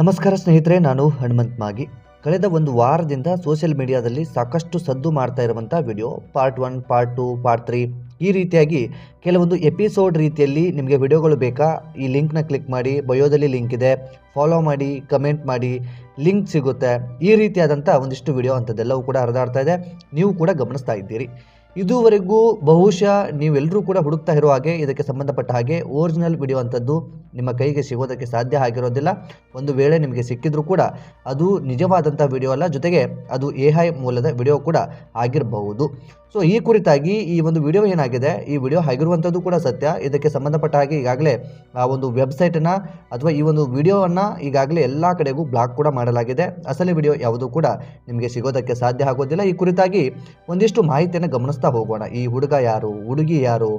ನಮಸ್ಕಾರ ಸ್ನೇಹಿತರೆ, ನಾನು ಹನುಮಂತ್ ಮಾಗಿ. ಕಳೆದ ಒಂದು ವಾರದಿಂದ ಸೋಷಿಯಲ್ ಮೀಡಿಯಾದಲ್ಲಿ ಸಾಕಷ್ಟು ಸದ್ದು ಮಾಡ್ತಾ ಇರುವಂಥ video, part one, part two, part three, ಈ ರೀತಿಯಾಗಿ ಕೆಲವೊಂದು ಎಪಿಸೋಡ್ ರೀತಿಯಲ್ಲಿ ನಿಮಗೆ ವಿಡಿಯೋಗಳು ಬೇಕಾ? ಈ ಲಿಂಕ್ನ ಕ್ಲಿಕ್ ಮಾಡಿ, ಬಯೋದಲ್ಲಿ ಲಿಂಕ್ ಇದೆ. ಫಾಲೋ ಮಾಡಿ, ಕಮೆಂಟ್ ಮಾಡಿ, ಲಿಂಕ್ ಸಿಗುತ್ತೆ. ಈ ರೀತಿಯಾದಂಥ ಒಂದಿಷ್ಟು ವಿಡಿಯೋ ಅಂಥದ್ದೆಲ್ಲವೂ ಕೂಡ ಹರಿದಾಡ್ತಾ ಇದೆ. ನೀವು ಕೂಡ ಗಮನಿಸ್ತಾ ಇದ್ದೀರಿ. ಇದುವರೆಗೂ ಬಹುಶಃ ನೀವೆಲ್ಲರೂ ಕೂಡ ಹುಡುಕ್ತಾ ಇರುವ ಹಾಗೆ, ಇದಕ್ಕೆ ಸಂಬಂಧಪಟ್ಟ ಹಾಗೆ ಒರಿಜಿನಲ್ ವಿಡಿಯೋ ಅಂಥದ್ದು ನಿಮ್ಮ ಕೈಗೆ ಸಿಗೋದಕ್ಕೆ ಸಾಧ್ಯ ಆಗಿರೋದಿಲ್ಲ. ಒಂದು ವೇಳೆ ನಿಮಗೆ ಸಿಕ್ಕಿದ್ರೂ ಕೂಡ ಅದು ನಿಜವಾದಂಥ ವಿಡಿಯೋ ಅಲ್ಲ. ಜೊತೆಗೆ ಅದು ಎ ಮೂಲದ ವಿಡಿಯೋ ಕೂಡ ಆಗಿರಬಹುದು. ಸೊ ಈ ಕುರಿತಾಗಿ ಈ ಒಂದು ವಿಡಿಯೋ ಏನಾಗಿದೆ? ಈ ವಿಡಿಯೋ ಆಗಿರುವಂಥದ್ದು ಕೂಡ ಸತ್ಯ. ಇದಕ್ಕೆ ಸಂಬಂಧಪಟ್ಟ ಹಾಗೆ ಈಗಾಗಲೇ ಆ ಒಂದು ವೆಬ್ಸೈಟನ್ನು ಅಥವಾ ಈ ಒಂದು ವಿಡಿಯೋವನ್ನು ಈಗಾಗಲೇ ಎಲ್ಲ ಕಡೆಗೂ ಬ್ಲಾಕ್ ಕೂಡ ಮಾಡಲಾಗಿದೆ. ಅಸಲಿ ವಿಡಿಯೋ ಯಾವುದೂ ಕೂಡ ನಿಮಗೆ ಸಿಗೋದಕ್ಕೆ ಸಾಧ್ಯ ಆಗೋದಿಲ್ಲ. ಈ ಕುರಿತಾಗಿ ಒಂದಿಷ್ಟು ಮಾಹಿತಿಯನ್ನು ಗಮನಿಸ್ತಾ ಹೋಗೋಣ. ಈ ಹುಡುಗ ಯಾರು? ಹುಡುಗಿ ಯಾರು?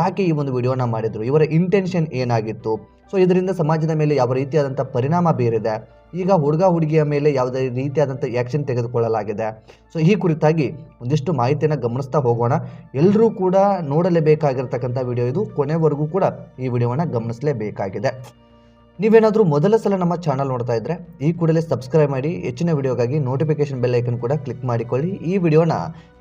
ಯಾಕೆ ಈ ಒಂದು ವಿಡಿಯೋನ ಮಾಡಿದರು? ಇವರ ಇಂಟೆನ್ಷನ್ ಏನಾಗಿತ್ತು? ಸೊ ಇದರಿಂದ ಸಮಾಜದ ಮೇಲೆ ಯಾವ ರೀತಿಯಾದಂಥ ಪರಿಣಾಮ ಬೀರಿದೆ? ಈಗ ಹುಡುಗ ಹುಡುಗಿಯ ಮೇಲೆ ಯಾವುದೇ ರೀತಿಯಾದಂಥ ಆ್ಯಕ್ಷನ್ ತೆಗೆದುಕೊಳ್ಳಲಾಗಿದೆ. ಸೊ ಈ ಕುರಿತಾಗಿ ಒಂದಿಷ್ಟು ಮಾಹಿತಿಯನ್ನು ಗಮನಿಸ್ತಾ ಹೋಗೋಣ. ಎಲ್ಲರೂ ಕೂಡ ನೋಡಲೇಬೇಕಾಗಿರ್ತಕ್ಕಂಥ ವಿಡಿಯೋ ಇದು. ಕೊನೆವರೆಗೂ ಕೂಡ ಈ ವಿಡಿಯೋವನ್ನು ಗಮನಿಸಲೇಬೇಕಾಗಿದೆ. ನೀವೇನಾದರೂ ಮೊದಲ ಸಲ ನಮ್ಮ ಚಾನಲ್ ನೋಡ್ತಾ ಇದ್ದರೆ ಈ ಕೂಡಲೇ ಸಬ್ಸ್ಕ್ರೈಬ್ ಮಾಡಿ, ಹೆಚ್ಚಿನ ವಿಡಿಯೋಗಾಗಿ ನೋಟಿಫಿಕೇಶನ್ ಬೆಲ್ ಐಕನ್ ಕೂಡ ಕ್ಲಿಕ್ ಮಾಡಿಕೊಳ್ಳಿ. ಈ ವಿಡಿಯೋನ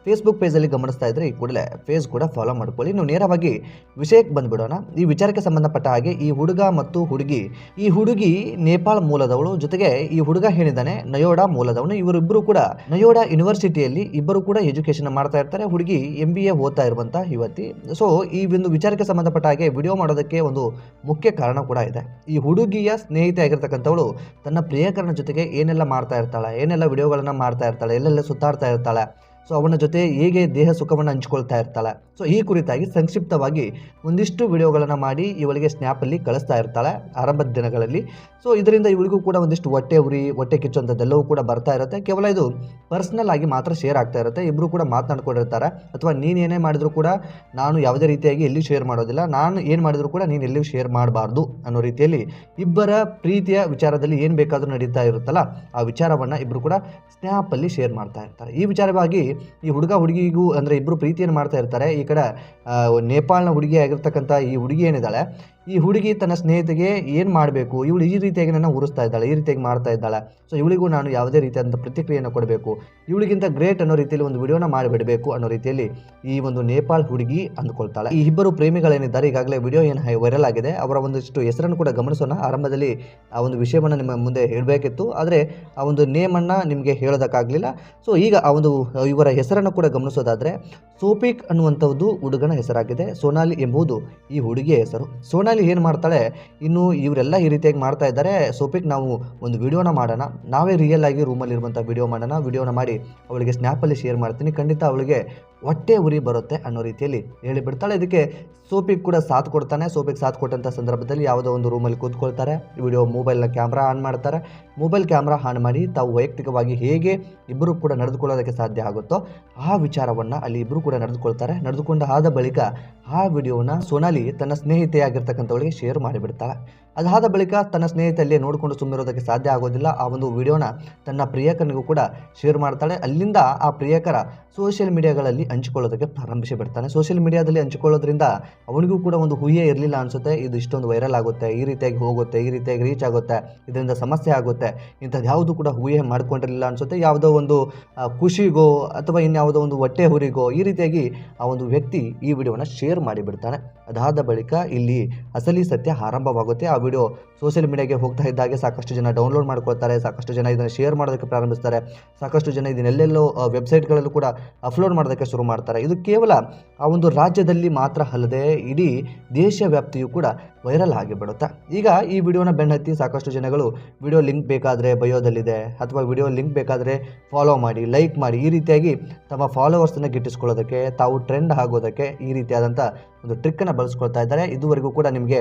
ಫೇಸ್ಬುಕ್ ಪೇಜಲ್ಲಿ ಗಮನಿಸ್ತಾ ಇದ್ದರೆ ಈ ಕೂಡಲೇ ಫೇಸ್ ಕೂಡ ಫಾಲೋ ಮಾಡ್ಕೊಳ್ಳಿ. ನೀವು ನೇರವಾಗಿ ವಿಷಯಕ್ಕೆ ಬಂದುಬಿಡೋಣ. ಈ ವಿಚಾರಕ್ಕೆ ಸಂಬಂಧಪಟ್ಟ ಹಾಗೆ ಈ ಹುಡುಗ ಮತ್ತು ಹುಡುಗಿ, ಈ ಹುಡುಗಿ ನೇಪಾಳ ಮೂಲದವಳು ಜೊತೆಗೆ ಈ ಹುಡುಗ ಹೇಳಿದ್ದಾನೆ, ನಯೋಡಾ ಮೂಲದವನು. ಇವರಿಬ್ಬರು ಕೂಡ ನಯೋಡಾ ಯೂನಿವರ್ಸಿಟಿಯಲ್ಲಿ ಇಬ್ಬರು ಕೂಡ ಎಜುಕೇಶನ್ ಮಾಡ್ತಾ ಇರ್ತಾರೆ. ಹುಡುಗಿ ಎಂ ಬಿ ಎ ಓದ್ತಾ ಇರುವಂತಹ ಯುವತಿ. ಸೊ ಈ ಒಂದು ವಿಚಾರಕ್ಕೆ ಸಂಬಂಧಪಟ್ಟ ಹಾಗೆ ವಿಡಿಯೋ ಮಾಡೋದಕ್ಕೆ ಒಂದು ಮುಖ್ಯ ಕಾರಣ ಕೂಡ ಇದೆ. ಈ ಹುಡುಗಿಯ ಸ್ನೇಹಿತೆ ಆಗಿರ್ತಕ್ಕಂಥವಳು ತನ್ನ ಪ್ರಿಯಕರನ ಜೊತೆಗೆ ಏನೆಲ್ಲ ಮಾಡ್ತಾ ಇರ್ತಾಳೆ, ಏನೆಲ್ಲ ವಿಡಿಯೋಗಳನ್ನು ಮಾಡ್ತಾ ಇರ್ತಾಳೆ, ಎಲ್ಲೆಲ್ಲ ಸುತ್ತಾಡ್ತಾ ಇರ್ತಾಳೆ ಸೊ ಅವನ ಜೊತೆ ಹೇಗೆ ದೇಹ ಸುಖವನ್ನು ಹಂಚ್ಕೊಳ್ತಾ ಇರ್ತಾಳೆ. ಸೊ ಈ ಕುರಿತಾಗಿ ಸಂಕ್ಷಿಪ್ತವಾಗಿ ಒಂದಿಷ್ಟು ವಿಡಿಯೋಗಳನ್ನು ಮಾಡಿ ಇವಳಿಗೆ ಸ್ನ್ಯಾಪಲ್ಲಿ ಕಳಿಸ್ತಾ ಇರ್ತಾಳೆ ಆರಂಭದ ದಿನಗಳಲ್ಲಿ. ಸೊ ಇದರಿಂದ ಇವಳಿಗೂ ಕೂಡ ಒಂದಿಷ್ಟು ಹೊಟ್ಟೆ ಉರಿ, ಹೊಟ್ಟೆ ಕಿಚ್ಚುವಂಥದ್ದೆಲ್ಲವೂ ಕೂಡ ಬರ್ತಾ ಇರುತ್ತೆ. ಕೇವಲ ಇದು ಪರ್ಸ್ನಲ್ ಆಗಿ ಮಾತ್ರ ಶೇರ್ ಆಗ್ತಾ ಇರುತ್ತೆ. ಇಬ್ಬರು ಕೂಡ ಮಾತನಾಡ್ಕೊಂಡಿರ್ತಾರೆ. ಅಥವಾ ನೀನು ಏನೇ ಮಾಡಿದ್ರು ಕೂಡ ನಾನು ಯಾವುದೇ ರೀತಿಯಾಗಿ ಎಲ್ಲಿ ಶೇರ್ ಮಾಡೋದಿಲ್ಲ. ನಾನು ಏನು ಮಾಡಿದ್ರು ಕೂಡ ನೀನು ಎಲ್ಲಿಯೂ ಶೇರ್ ಮಾಡಬಾರ್ದು ಅನ್ನೋ ರೀತಿಯಲ್ಲಿ ಇಬ್ಬರ ಪ್ರೀತಿಯ ವಿಚಾರದಲ್ಲಿ ಏನು ಬೇಕಾದರೂ ನಡೀತಾ ಇರುತ್ತಲ್ಲ, ಆ ವಿಚಾರವನ್ನು ಇಬ್ಬರು ಕೂಡ ಸ್ನ್ಯಾಪಲ್ಲಿ ಶೇರ್ ಮಾಡ್ತಾ ಇರ್ತಾರೆ. ಈ ವಿಚಾರವಾಗಿ ಈ ಹುಡುಗ ಹುಡುಗಿಗೂ ಅಂದರೆ ಇಬ್ಬರು ಪ್ರೀತಿಯನ್ನು ಮಾಡ್ತಾ ಇರ್ತಾರೆ. ಈ ಕಡೆ ನೇಪಾಳನ ಹುಡುಗಿ ಆಗಿರ್ತಕ್ಕಂಥ ಈ ಹುಡುಗಿ ಏನಿದ್ದಾಳೆ ಈ ಹುಡುಗಿ ತನ್ನ ಸ್ನೇಹಿತೆಗೆ ಏನು ಮಾಡಬೇಕು? ಇವಳು ಈ ರೀತಿಯಾಗಿ ನನ್ನ ಉರಿಸ್ತಾ ಇದ್ದಾಳೆ, ಈ ರೀತಿಯಾಗಿ ಮಾಡ್ತಾ ಇದ್ದಾಳೆ. ಸೊ ಇವಳಿಗೂ ನಾನು ಯಾವುದೇ ರೀತಿಯಾದಂಥ ಪ್ರತಿಕ್ರಿಯೆಯನ್ನು ಕೊಡಬೇಕು. ಇವಳಿಗಿಂತ ಗ್ರೇಟ್ ಅನ್ನೋ ರೀತಿಯಲ್ಲಿ ಒಂದು ವಿಡಿಯೋನ ಮಾಡಿಬಿಡಬೇಕು ಅನ್ನೋ ರೀತಿಯಲ್ಲಿ ಈ ಒಂದು ನೇಪಾಳ್ ಹುಡುಗಿ ಅಂದ್ಕೊಳ್ತಾಳೆ. ಈ ಇಬ್ಬರು ಪ್ರೇಮಿಗಳೇನಿದ್ದಾರೆ, ಈಗಾಗಲೇ ವಿಡಿಯೋ ಏನು ವೈರಲ್ ಆಗಿದೆ. ಅವರ ಒಂದಿಷ್ಟು ಹೆಸರನ್ನು ಕೂಡ ಗಮನಿಸೋಣ. ಆರಂಭದಲ್ಲಿ ಆ ಒಂದು ವಿಷಯವನ್ನು ನಿಮ್ಮ ಮುಂದೆ ಹೇಳಬೇಕಿತ್ತು. ಆದರೆ ಆ ಒಂದು ನೇಮನ್ನು ನಿಮಗೆ ಹೇಳೋದಕ್ಕಾಗಲಿಲ್ಲ. ಸೊ ಈಗ ಆ ಒಂದು ಇವರ ಹೆಸರನ್ನು ಕೂಡ ಗಮನಿಸೋದಾದರೆ ಸೋಪಿಕ್ ಅನ್ನುವಂಥದ್ದು ಹುಡುಗನ ಹೆಸರಾಗಿದೆ. ಸೋನಾಲಿ ಎಂಬುದು ಈ ಹುಡುಗಿಯ ಹೆಸರು. ಸೋನಾಲಿ ಏನು ಮಾಡ್ತಾಳೆ, ಇನ್ನು ಇವರೆಲ್ಲ ಈ ರೀತಿಯಾಗಿ ಮಾಡ್ತಾ ಇದ್ದಾರೆ. ಸೋಪಿಕ್, ನಾವು ಒಂದು ವಿಡಿಯೋನ ಮಾಡೋಣ. ನಾವೇ ರಿಯಲ್ ಆಗಿ ರೂಮಲ್ಲಿ ಇರುವಂಥ ವಿಡಿಯೋ ಮಾಡೋಣ. ವಿಡಿಯೋನ ಮಾಡಿ ಅವಳಿಗೆ ಸ್ನ್ಯಾಪಲ್ಲಿ ಶೇರ್ ಮಾಡ್ತೀನಿ. ಖಂಡಿತ ಅವಳಿಗೆ ಹೊಟ್ಟೆ ಉರಿ ಬರುತ್ತೆ ಅನ್ನೋ ರೀತಿಯಲ್ಲಿ ಹೇಳಿಬಿಡ್ತಾಳೆ. ಇದಕ್ಕೆ ಸೋಪಿಗೆ ಕೂಡ ಸಾಥ್ ಕೊಡ್ತಾನೆ. ಸೋಪಿಗೆ ಸಾಥ್ ಕೊಟ್ಟಂಥ ಸಂದರ್ಭದಲ್ಲಿ ಯಾವುದೋ ಒಂದು ರೂಮಲ್ಲಿ ಕೂತ್ಕೊಳ್ತಾರೆ. ವಿಡಿಯೋ ಮೊಬೈಲ್ನ ಕ್ಯಾಮ್ರಾ ಆನ್ ಮಾಡ್ತಾರೆ. ಮೊಬೈಲ್ ಕ್ಯಾಮ್ರಾ ಆನ್ ಮಾಡಿ ತಾವು ವೈಯಕ್ತಿಕವಾಗಿ ಹೇಗೆ ಇಬ್ಬರು ಕೂಡ ನಡೆದುಕೊಳ್ಳೋದಕ್ಕೆ ಸಾಧ್ಯ ಆಗುತ್ತೋ ಆ ವಿಚಾರವನ್ನು ಅಲ್ಲಿ ಇಬ್ಬರು ಕೂಡ ನಡೆದುಕೊಳ್ತಾರೆ. ನಡೆದುಕೊಂಡ ಆದ ಬಳಿಕ ಆ ವಿಡಿಯೋನ ಸೋನಾಲಿ ತನ್ನ ಸ್ನೇಹಿತೆಯಾಗಿರ್ತಕ್ಕಂಥವಳಿಗೆ ಶೇರ್ ಮಾಡಿಬಿಡ್ತಾಳೆ. ಅದಾದ ಬಳಿಕ ತನ್ನ ಸ್ನೇಹಿತಲ್ಲಿ ನೋಡಿಕೊಂಡು ಸುಮ್ಮಿರೋದಕ್ಕೆ ಸಾಧ್ಯ ಆಗೋದಿಲ್ಲ. ಆ ಒಂದು ವಿಡಿಯೋನ ತನ್ನ ಪ್ರಿಯಕನಿಗೂ ಕೂಡ ಶೇರ್ ಮಾಡ್ತಾಳೆ. ಅಲ್ಲಿಂದ ಆ ಪ್ರಿಯಕರ ಸೋಷಿಯಲ್ ಮೀಡಿಯಾಗಳಲ್ಲಿ ಹಂಚಿಕೊಳ್ಳೋದಕ್ಕೆ ಪ್ರಾರಂಭಿಸಿ ಬಿಡ್ತಾನೆ. ಸೋಷಿಯಲ್ ಮೀಡಿಯಾದಲ್ಲಿ ಹಂಚಿಕೊಳ್ಳೋದ್ರಿಂದ ಅವನಿಗೂ ಕೂಡ ಒಂದು ಹುಯ್ಯೇ ಇರಲಿಲ್ಲ ಅನಿಸುತ್ತೆ. ಇದು ಇಷ್ಟೊಂದು ವೈರಲ್ ಆಗುತ್ತೆ, ಈ ರೀತಿಯಾಗಿ ಹೋಗುತ್ತೆ, ಈ ರೀತಿಯಾಗಿ ರೀಚ್ ಆಗುತ್ತೆ, ಇದರಿಂದ ಸಮಸ್ಯೆ ಆಗುತ್ತೆ, ಇಂಥದ್ದು ಯಾವುದು ಕೂಡ ಊಹೆ ಮಾಡ್ಕೊಂಡಿರಲಿಲ್ಲ ಅನಿಸುತ್ತೆ. ಯಾವುದೋ ಒಂದು ಖುಷಿಗೋ ಅಥವಾ ಇನ್ಯಾವುದೋ ಒಂದು ಹೊಟ್ಟೆ ಹುರಿಗೋ ಈ ರೀತಿಯಾಗಿ ಆ ಒಂದು ವ್ಯಕ್ತಿ ಈ ವಿಡಿಯೋನ ಶೇರ್ ಮಾಡಿಬಿಡ್ತಾನೆ ಅದಾದ ಬಳಿಕ ಇಲ್ಲಿ ಅಸಲಿ ಸತ್ಯ ಆರಂಭವಾಗುತ್ತೆ. ಆ ವಿಡಿಯೋ ಸೋಷಿಯಲ್ ಮೀಡಿಯಾಗೆ ಹೋಗ್ತಾ ಇದ್ದಾಗೆ ಸಾಕಷ್ಟು ಜನ ಡೌನ್ಲೋಡ್ ಮಾಡ್ಕೊಳ್ತಾರೆ, ಸಾಕಷ್ಟು ಜನ ಇದನ್ನು ಶೇರ್ ಮಾಡೋದಕ್ಕೆ ಪ್ರಾರಂಭಿಸ್ತಾರೆ, ಸಾಕಷ್ಟು ಜನ ಇದನ್ನೆಲ್ಲೆಲ್ಲೋ ವೆಬ್ಸೈಟ್ಗಳಲ್ಲೂ ಕೂಡ ಅಪ್ಲೋಡ್ ಮಾಡೋದಕ್ಕೆ ಶುರು ಮಾಡ್ತಾರೆ. ಇದು ಕೇವಲ ಆ ಒಂದು ರಾಜ್ಯದಲ್ಲಿ ಮಾತ್ರ ಅಲ್ಲದೆ ಇಡೀ ದೇಶ ವ್ಯಾಪ್ತಿಯೂ ಕೂಡ ವೈರಲ್ ಆಗಿಬಿಡುತ್ತೆ ಈಗ ಈ ವಿಡಿಯೋನ ಬೆನ್ನತ್ತಿ ಸಾಕಷ್ಟು ಜನಗಳು ವಿಡಿಯೋ ಲಿಂಕ್ ಬೇಕಾದರೆ ಬಯೋದಲ್ಲಿದೆ ಅಥವಾ ವಿಡಿಯೋ ಲಿಂಕ್ ಬೇಕಾದರೆ ಫಾಲೋ ಮಾಡಿ, ಲೈಕ್ ಮಾಡಿ, ಈ ರೀತಿಯಾಗಿ ತಮ್ಮ ಫಾಲೋವರ್ಸನ್ನು ಗಿಟ್ಟಿಸ್ಕೊಳ್ಳೋದಕ್ಕೆ, ತಾವು ಟ್ರೆಂಡ್ ಆಗೋದಕ್ಕೆ ಈ ರೀತಿಯಾದಂಥ ಒಂದು ಟ್ರಿಕ್ಕನ್ನು ಬಳಸ್ಕೊಳ್ತಾ ಇದ್ದಾರೆ. ಇದುವರೆಗೂ ಕೂಡ ನಿಮಗೆ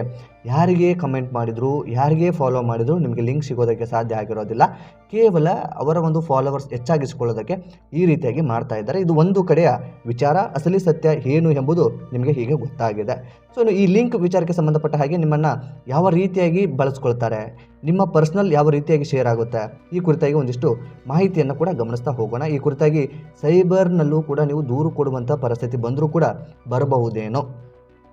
ಯಾರಿಗೆ ಕಮೆಂಟ್ ಮಾಡಿದ್ರು, ಯಾರಿಗೆ ಫಾಲೋ ಮಾಡಿದ್ರು ನಿಮಗೆ ಲಿಂಕ್ ಸಿಗೋದಕ್ಕೆ ಸಾಧ್ಯ ಆಗಿರೋದಿಲ್ಲ. ಕೇವಲ ಅವರ ಒಂದು ಫಾಲೋವರ್ಸ್ ಹೆಚ್ಚಾಗಿಸ್ಕೊಳ್ಳೋದಕ್ಕೆ ಈ ರೀತಿಯಾಗಿ ಮಾಡ್ತಾ ಇದ್ದಾರೆ. ಇದು ಒಂದು ಕಡೆಯ ವಿಚಾರ, ಅಸಲಿ ಸತ್ಯ ಏನು ಎಂಬುದು ನಿಮಗೆ ಹೀಗೆ ಗೊತ್ತಾಗಿದೆ. ಸೊ ಈ ಲಿಂಕ್ ವಿಚಾರಕ್ಕೆ ಸಂಬಂಧಪಟ್ಟ ಹಾಗೆ ನಿಮ್ಮನ್ನು ಯಾವ ರೀತಿಯಾಗಿ ಬಳಸ್ಕೊಳ್ತಾರೆ, ನಿಮ್ಮ ಪರ್ಸ್ನಲ್ ಯಾವ ರೀತಿಯಾಗಿ ಶೇರ್ ಆಗುತ್ತೆ, ಈ ಕುರಿತಾಗಿ ಒಂದಿಷ್ಟು ಮಾಹಿತಿಯನ್ನು ಕೂಡ ಗಮನಿಸ್ತಾ ಹೋಗೋಣ. ಈ ಕುರಿತಾಗಿ ಸೈಬರ್ನಲ್ಲೂ ಕೂಡ ನೀವು ದೂರು ಕೊಡುವಂಥ ಪರಿಸ್ಥಿತಿ ಬಂದರೂ ಕೂಡ ಬರಬಹುದೇನೋ.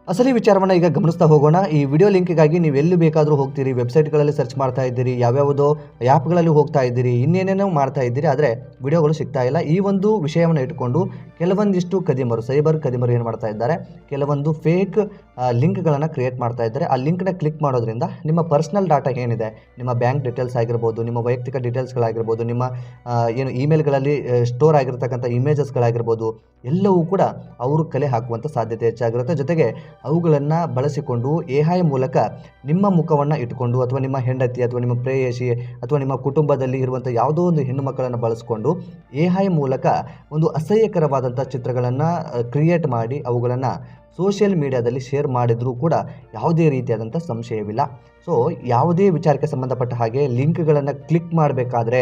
ಅಸಲಿ ವಿಚಾರವನ್ನು ಈಗ ಗಮನಿಸ್ತಾ ಹೋಗೋಣ. ಈ ವಿಡಿಯೋ ಲಿಂಕ್ಗಾಗಿ ನೀವು ಎಲ್ಲಿ ಬೇಕಾದರೂ ಹೋಗ್ತೀರಿ, ವೆಬ್ಸೈಟ್ಗಳಲ್ಲಿ ಸರ್ಚ್ ಮಾಡ್ತಾ ಇದ್ದೀರಿ, ಯಾವ್ಯಾವುದೋ ಆ್ಯಪ್ಗಳಲ್ಲಿ ಹೋಗ್ತಾ ಇದ್ದೀರಿ, ಇನ್ನೇನೇನೋ ಮಾಡ್ತಾ ಇದ್ದೀರಿ, ಆದರೆ ವಿಡಿಯೋಗಳು ಸಿಗ್ತಾ ಇಲ್ಲ. ಈ ಒಂದು ವಿಷಯವನ್ನು ಇಟ್ಟುಕೊಂಡು ಕೆಲವೊಂದಿಷ್ಟು ಕದಿಮರು ಸೈಬರ್ ಕದಿಮರು ಏನು ಮಾಡ್ತಾ ಇದ್ದಾರೆ? ಕೆಲವೊಂದು ಫೇಕ್ ಲಿಂಕ್ಗಳನ್ನು ಕ್ರಿಯೇಟ್ ಮಾಡ್ತಾ ಇದ್ದಾರೆ. ಆ ಲಿಂಕ್ನ ಕ್ಲಿಕ್ ಮಾಡೋದ್ರಿಂದ ನಿಮ್ಮ ಪರ್ಸ್ನಲ್ ಡಾಟಾ ಏನಿದೆ? ನಿಮ್ಮ ಬ್ಯಾಂಕ್ ಡೀಟೇಲ್ಸ್ ಆಗಿರ್ಬೋದು, ನಿಮ್ಮ ವೈಯಕ್ತಿಕ ಡೀಟೇಲ್ಸ್ಗಳಾಗಿರ್ಬೋದು ನಿಮ್ಮ ಏನು ಇಮೇಲ್ಗಳಲ್ಲಿ ಸ್ಟೋರ್ ಆಗಿರ್ತಕ್ಕಂಥ ಇಮೇಜಸ್ಗಳಾಗಿರ್ಬೋದು ಎಲ್ಲವೂ ಕೂಡ ಅವರು ಕಲೆ ಹಾಕುವಂಥ ಸಾಧ್ಯತೆ ಹೆಚ್ಚಾಗಿರುತ್ತೆ. ಜೊತೆಗೆ ಅವುಗಳನ್ನು ಬಳಸಿಕೊಂಡು ಎ ಮೂಲಕ ನಿಮ್ಮ ಮುಖವನ್ನು ಇಟ್ಕೊಂಡು ಅಥವಾ ನಿಮ್ಮ ಹೆಂಡತಿ ಅಥವಾ ನಿಮ್ಮ ಪ್ರೇಯಸಿ ಅಥವಾ ನಿಮ್ಮ ಕುಟುಂಬದಲ್ಲಿ ಇರುವಂಥ ಯಾವುದೋ ಒಂದು ಹೆಣ್ಣು ಮಕ್ಕಳನ್ನು ಬಳಸಿಕೊಂಡು ಎ ಐ ಮೂಲಕ ಒಂದು ಅಸಹ್ಯಕರವಾದಂಥ ಚಿತ್ರಗಳನ್ನು ಕ್ರಿಯೇಟ್ ಮಾಡಿ ಅವುಗಳನ್ನು ಸೋಷಿಯಲ್ ಮೀಡಿಯಾದಲ್ಲಿ ಶೇರ್ ಮಾಡಿದರೂ ಕೂಡ ಯಾವುದೇ ರೀತಿಯಾದಂಥ ಸಂಶಯವಿಲ್ಲ. ಸೊ ಯಾವುದೇ ವಿಚಾರಕ್ಕೆ ಸಂಬಂಧಪಟ್ಟ ಹಾಗೆ ಲಿಂಕ್ಗಳನ್ನು ಕ್ಲಿಕ್ ಮಾಡಬೇಕಾದ್ರೆ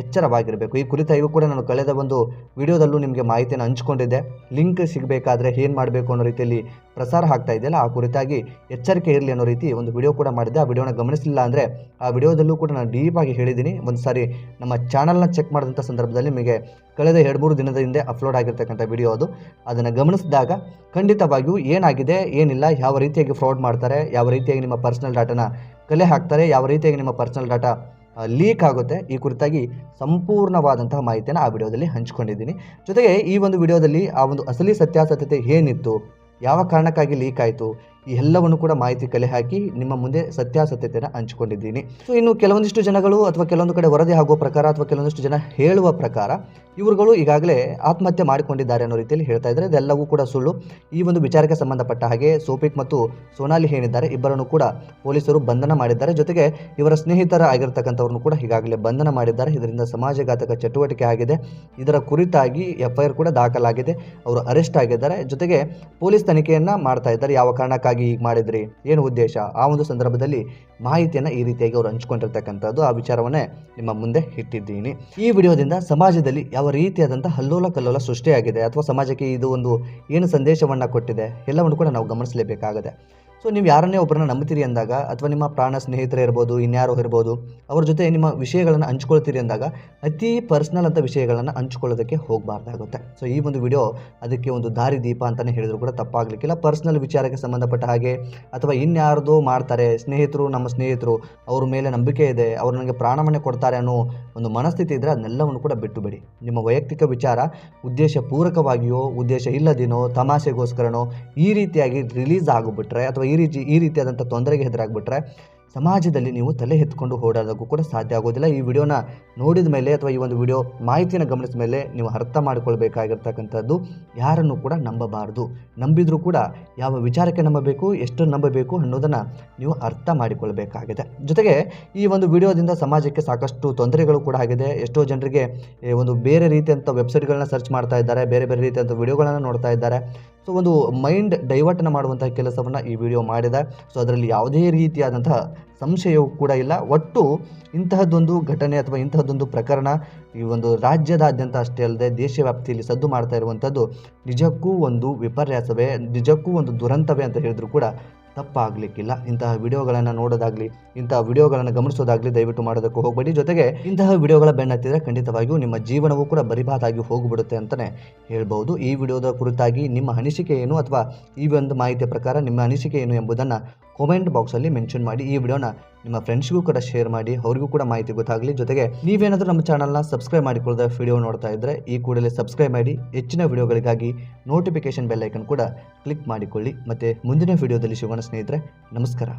ಎಚ್ಚರವಾಗಿರಬೇಕು. ಈ ಕುರಿತಾಗಿಯೂ ಕೂಡ ನಾನು ಕಳೆದ ಒಂದು ವಿಡಿಯೋದಲ್ಲೂ ನಿಮಗೆ ಮಾಹಿತಿಯನ್ನು ಹಂಚಿಕೊಂಡಿದ್ದೆ. ಲಿಂಕ್ ಸಿಗಬೇಕಾದ್ರೆ ಏನು ಮಾಡಬೇಕು ಅನ್ನೋ ರೀತಿಯಲ್ಲಿ ಪ್ರಸಾರ ಆಗ್ತಾ ಇದೆಯಲ್ಲ, ಆ ಕುರಿತಾಗಿ ಎಚ್ಚರಿಕೆ ಇರಲಿ ಅನ್ನೋ ರೀತಿ ಒಂದು ವಿಡಿಯೋ ಕೂಡ ಮಾಡಿದ್ದೆ. ಆ ವಿಡಿಯೋನ ಗಮನಿಸಲಿಲ್ಲ ಅಂದರೆ ಆ ವಿಡಿಯೋದಲ್ಲೂ ಕೂಡ ನಾನು ಡೀಪಾಗಿ ಹೇಳಿದ್ದೀನಿ. ಒಂದು ಸಾರಿ ನಮ್ಮ ಚಾನಲ್ನ ಚೆಕ್ ಮಾಡಿದಂಥ ಸಂದರ್ಭದಲ್ಲಿ ನಿಮಗೆ ಕಳೆದ ಎರಡು ಮೂರು ದಿನದ ಹಿಂದೆ ಅಪ್ಲೋಡ್ ಆಗಿರ್ತಕ್ಕಂಥ ವಿಡಿಯೋ ಅದು. ಅದನ್ನು ಗಮನಿಸಿದಾಗ ಖಂಡಿತವಾಗಿಯೂ ಏನಾಗಿದೆ, ಏನಿಲ್ಲ, ಯಾವ ರೀತಿಯಾಗಿ ಫ್ರಾಡ್ ಮಾಡ್ತಾರೆ, ಯಾವ ರೀತಿಯಾಗಿ ನಿಮ್ಮ ಪರ್ಸ್ನಲ್ ಡಾಟಾನ ಕಲೆ ಹಾಕ್ತಾರೆ, ಯಾವ ರೀತಿಯಾಗಿ ನಿಮ್ಮ ಪರ್ಸ್ನಲ್ ಡಾಟಾ ಲೀಕ್ ಆಗುತ್ತೆ. ಈ ಕುರಿತಾಗಿ ಸಂಪೂರ್ಣವಾದಂತಹ ಮಾಹಿತಿಯನ್ನು ಆ ವಿಡಿಯೋದಲ್ಲಿ ಹಂಚ್ಕೊಂಡಿದ್ದೀನಿ. ಜೊತೆಗೆ ಈ ಒಂದು ವಿಡಿಯೋದಲ್ಲಿ ಆ ಒಂದು ಅಸಲಿ ಸತ್ಯಾಸತ್ಯತೆ ಏನಿತ್ತು? ಯಾವ ಕಾರಣಕ್ಕಾಗಿ ಲೀಕ್ ಆಯಿತು? ಎಲ್ಲವನ್ನು ಕೂಡ ಮಾಹಿತಿ ಕಲೆ ಹಾಕಿ ನಿಮ್ಮ ಮುಂದೆ ಸತ್ಯಾಸತ್ಯತೆಯನ್ನು ಹಂಚಿಕೊಂಡಿದ್ದೀನಿ. ಸೊ ಇನ್ನು ಕೆಲವೊಂದಿಷ್ಟು ಜನಗಳು ಅಥವಾ ಕೆಲವೊಂದು ಕಡೆ ವರದಿ ಆಗುವ ಪ್ರಕಾರ ಅಥವಾ ಕೆಲವೊಂದಿಷ್ಟು ಜನ ಹೇಳುವ ಪ್ರಕಾರ ಇವರುಗಳು ಈಗಾಗಲೇ ಆತ್ಮಹತ್ಯೆ ಮಾಡಿಕೊಂಡಿದ್ದಾರೆ ಅನ್ನೋ ರೀತಿಯಲ್ಲಿ ಹೇಳ್ತಾ ಇದ್ದಾರೆ. ಇದೆಲ್ಲವೂ ಕೂಡ ಸುಳ್ಳು. ಈ ಒಂದು ವಿಚಾರಕ್ಕೆ ಸಂಬಂಧಪಟ್ಟ ಹಾಗೆ ಸೋಪಿಕ್ ಮತ್ತು ಸೋನಾಲಿ ಏನಿದ್ದಾರೆ ಇಬ್ಬರನ್ನು ಕೂಡ ಪೊಲೀಸರು ಬಂಧನ ಮಾಡಿದ್ದಾರೆ. ಜೊತೆಗೆ ಇವರ ಸ್ನೇಹಿತರ ಆಗಿರ್ತಕ್ಕಂಥವ್ರನ್ನು ಕೂಡ ಈಗಾಗಲೇ ಬಂಧನ ಮಾಡಿದ್ದಾರೆ. ಇದರಿಂದ ಸಮಾಜಘಾತಕ ಚಟುವಟಿಕೆ ಆಗಿದೆ. ಇದರ ಕುರಿತಾಗಿ ಎಫ್ ಐ ಆರ್ ಕೂಡ ದಾಖಲಾಗಿದೆ. ಅವರು ಅರೆಸ್ಟ್ ಆಗಿದ್ದಾರೆ. ಜೊತೆಗೆ ಪೊಲೀಸ್ ತನಿಖೆಯನ್ನ ಮಾಡ್ತಾ ಇದ್ದಾರೆ. ಯಾವ ಕಾರಣಕ್ಕಾಗಿ ಈಗ ಮಾಡಿದ್ರಿ? ಏನು ಉದ್ದೇಶ? ಆ ಒಂದು ಸಂದರ್ಭದಲ್ಲಿ ಮಾಹಿತಿಯನ್ನು ಈ ರೀತಿಯಾಗಿ ಅವರು ಹಂಚ್ಕೊಂಡಿರ್ತಕ್ಕಂಥದ್ದು, ಆ ವಿಚಾರವನ್ನೇ ನಿಮ್ಮ ಮುಂದೆ ಇಟ್ಟಿದ್ದೀನಿ. ಈ ವಿಡಿಯೋದಿಂದ ಸಮಾಜದಲ್ಲಿ ಯಾವ ರೀತಿಯಾದಂಥ ಹಲ್ಲೋಲ ಕಲ್ಲೋಲ ಸೃಷ್ಟಿಯಾಗಿದೆ, ಅಥವಾ ಸಮಾಜಕ್ಕೆ ಇದು ಒಂದು ಏನು ಸಂದೇಶವನ್ನು ಕೊಟ್ಟಿದೆ, ಎಲ್ಲವನ್ನು ಕೂಡ ನಾವು ಗಮನಿಸಲೇಬೇಕಾಗಿದೆ. ಸೊ ನೀವು ಯಾರನ್ನೇ ಒಬ್ಬರನ್ನ ನಂಬ್ತೀರಿ ಅಂದಾಗ, ಅಥವಾ ನಿಮ್ಮ ಪ್ರಾಣ ಸ್ನೇಹಿತರೇ ಇರ್ಬೋದು, ಇನ್ಯಾರೋ ಇರ್ಬೋದು, ಅವ್ರ ಜೊತೆ ನಿಮ್ಮ ವಿಷಯಗಳನ್ನು ಹಂಚ್ಕೊಳ್ತೀರಿ ಅಂದಾಗ, ಅತಿ ಪರ್ಸ್ನಲ್ ಅಂತ ವಿಷಯಗಳನ್ನು ಹಂಚ್ಕೊಳ್ಳೋದಕ್ಕೆ ಹೋಗಬಾರ್ದಾಗುತ್ತೆ. ಸೊ ಈ ಒಂದು ವಿಡಿಯೋ ಅದಕ್ಕೆ ಒಂದು ದಾರಿ ದೀಪ ಅಂತಲೇ ಹೇಳಿದ್ರು ಕೂಡ ತಪ್ಪಾಗಲಿಕ್ಕಿಲ್ಲ. ಪರ್ಸ್ನಲ್ ವಿಚಾರಕ್ಕೆ ಸಂಬಂಧಪಟ್ಟ ಹಾಗೆ, ಅಥವಾ ಇನ್ಯಾರ್ದು ಮಾಡ್ತಾರೆ, ಸ್ನೇಹಿತರು, ನಮ್ಮ ಸ್ನೇಹಿತರು, ಅವ್ರ ಮೇಲೆ ನಂಬಿಕೆ ಇದೆ, ಅವ್ರು ನನಗೆ ಪ್ರಾಣವನ್ನೇ ಕೊಡ್ತಾರೆ ಅನ್ನೋ ಒಂದು ಮನಸ್ಥಿತಿ ಇದ್ದರೆ ಅದನ್ನೆಲ್ಲವನ್ನು ಕೂಡ ಬಿಟ್ಟು ಬಿಡಿ ನಿಮ್ಮ ವೈಯಕ್ತಿಕ ವಿಚಾರ ಉದ್ದೇಶ ಪೂರಕವಾಗಿಯೋ ಉದ್ದೇಶ ಇಲ್ಲದೇನೋ, ತಮಾಷೆಗೋಸ್ಕರನೋ ಈ ರೀತಿಯಾಗಿ ರಿಲೀಸ್ ಆಗಿಬಿಟ್ರೆ, ಅಥವಾ ಈ ರೀತಿ ಈ ರೀತಿಯಾದಂಥ ತೊಂದರೆಗೆ ಎದುರಾಗ್ಬಿಟ್ರೆ ಸಮಾಜದಲ್ಲಿ ನೀವು ತಲೆ ಎತ್ಕೊಂಡು ಓಡಾಡೋದಕ್ಕೂ ಕೂಡ ಸಾಧ್ಯ ಆಗೋದಿಲ್ಲ. ಈ ವಿಡಿಯೋನ ನೋಡಿದ ಮೇಲೆ ಅಥವಾ ಈ ಒಂದು ವಿಡಿಯೋ ಮಾಹಿತಿಯನ್ನು ಗಮನಿಸಿದ ಮೇಲೆ ನೀವು ಅರ್ಥ ಮಾಡಿಕೊಳ್ಬೇಕಾಗಿರ್ತಕ್ಕಂಥದ್ದು ಯಾರನ್ನು ಕೂಡ ನಂಬಬಾರದು. ನಂಬಿದರೂ ಕೂಡ ಯಾವ ವಿಚಾರಕ್ಕೆ ನಂಬಬೇಕು ಎಷ್ಟು ನಂಬಬೇಕು ಅನ್ನೋದನ್ನು ನೀವು ಅರ್ಥ ಮಾಡಿಕೊಳ್ಬೇಕಾಗಿದೆ. ಜೊತೆಗೆ ಈ ಒಂದು ವಿಡಿಯೋದಿಂದ ಸಮಾಜಕ್ಕೆ ಸಾಕಷ್ಟು ತೊಂದರೆಗಳು ಕೂಡ ಆಗಿದೆ. ಎಷ್ಟೋ ಜನರಿಗೆ ಒಂದು ಬೇರೆ ರೀತಿಯಂಥ ವೆಬ್ಸೈಟ್ಗಳನ್ನ ಸರ್ಚ್ ಮಾಡ್ತಾ ಇದ್ದಾರೆ, ಬೇರೆ ಬೇರೆ ರೀತಿಯಂಥ ವಿಡಿಯೋಗಳನ್ನು ನೋಡ್ತಾ ಇದ್ದಾರೆ. ಸೊ ಒಂದು ಮೈಂಡ್ ಡೈವರ್ಟನ್ನು ಮಾಡುವಂಥ ಕೆಲಸವನ್ನು ಈ ವಿಡಿಯೋ ಮಾಡಿದೆ. ಸೊ ಅದರಲ್ಲಿ ಯಾವುದೇ ರೀತಿಯಾದಂತಹ ಸಂಶಯವೂ ಕೂಡ ಇಲ್ಲ. ಒಟ್ಟು ಇಂತಹದ್ದೊಂದು ಘಟನೆ ಅಥವಾ ಇಂತಹದ್ದೊಂದು ಪ್ರಕರಣ ಈ ಒಂದು ರಾಜ್ಯದಾದ್ಯಂತ ಅಷ್ಟೇ ಅಲ್ಲದೆ ದೇಶ ವ್ಯಾಪ್ತಿಯಲ್ಲಿ ಸದ್ದು ಮಾಡ್ತಾ ಇರುವಂಥದ್ದು ನಿಜಕ್ಕೂ ಒಂದು ವಿಪರ್ಯಾಸವೇ, ನಿಜಕ್ಕೂ ಒಂದು ದುರಂತವೇ ಅಂತ ಹೇಳಿದ್ರು ಕೂಡ ತಪ್ಪಾಗಲಿಕ್ಕಿಲ್ಲ. ಇಂತಹ ವಿಡಿಯೋಗಳನ್ನು ನೋಡೋದಾಗಲಿ, ಇಂತಹ ವಿಡಿಯೋಗಳನ್ನು ಗಮನಿಸೋದಾಗಲಿ ದಯವಿಟ್ಟು ಮಾಡೋದಕ್ಕೂ ಹೋಗಬೇಡಿ. ಜೊತೆಗೆ ಇಂತಹ ವಿಡಿಯೋಗಳ ಬೆನ್ನತ್ತಿದ್ರೆ ಖಂಡಿತವಾಗಿಯೂ ನಿಮ್ಮ ಜೀವನವೂ ಕೂಡ ಬರಿಬಾದಾಗಿ ಹೋಗಿಬಿಡುತ್ತೆ ಅಂತಲೇ ಹೇಳ್ಬೋದು. ಈ ವಿಡಿಯೋದ ಕುರಿತಾಗಿ ನಿಮ್ಮ ಅನಿಸಿಕೆ ಏನು ಅಥವಾ ಈ ಒಂದು ಮಾಹಿತಿಯ ಪ್ರಕಾರ ನಿಮ್ಮ ಅನಿಸಿಕೆ ಏನು ಎಂಬುದನ್ನು ಕಾಮೆಂಟ್ ಬಾಕ್ಸಲ್ಲಿ ಮೆನ್ಷನ್ ಮಾಡಿ ಈ ವಿಡಿಯೋನ ನಿಮ್ಮ ಫ್ರೆಂಡ್ಸ್ಗೂ ಕೂಡ ಶೇರ್ ಮಾಡಿ, ಅವರಿಗೂ ಕೂಡ ಮಾಹಿತಿ ಗೊತ್ತಾಗಲಿ. ಜೊತೆಗೆ ನೀವೇನಾದರೂ ನಮ್ಮ ಚಾನಲ್ನ ಸಬ್ಸ್ಕ್ರೈಬ್ ಮಾಡಿಕೊಳ್ಳದ ವಿಡಿಯೋ ನೋಡ್ತಾ ಇದ್ದರೆ ಈ ಕೂಡಲೇ ಸಬ್ಸ್ಕ್ರೈಬ್ ಮಾಡಿ, ಹೆಚ್ಚಿನ ವಿಡಿಯೋಗಳಿಗಾಗಿ ನೋಟಿಫಿಕೇಶನ್ ಬೆಲ್ ಐಕನ್ ಕೂಡ ಕ್ಲಿಕ್ ಮಾಡಿಕೊಳ್ಳಿ. ಮತ್ತು ಮುಂದಿನ ವಿಡಿಯೋದಲ್ಲಿ ಸಿಗೋಣ ಸ್ನೇಹಿತರೆ, ನಮಸ್ಕಾರ.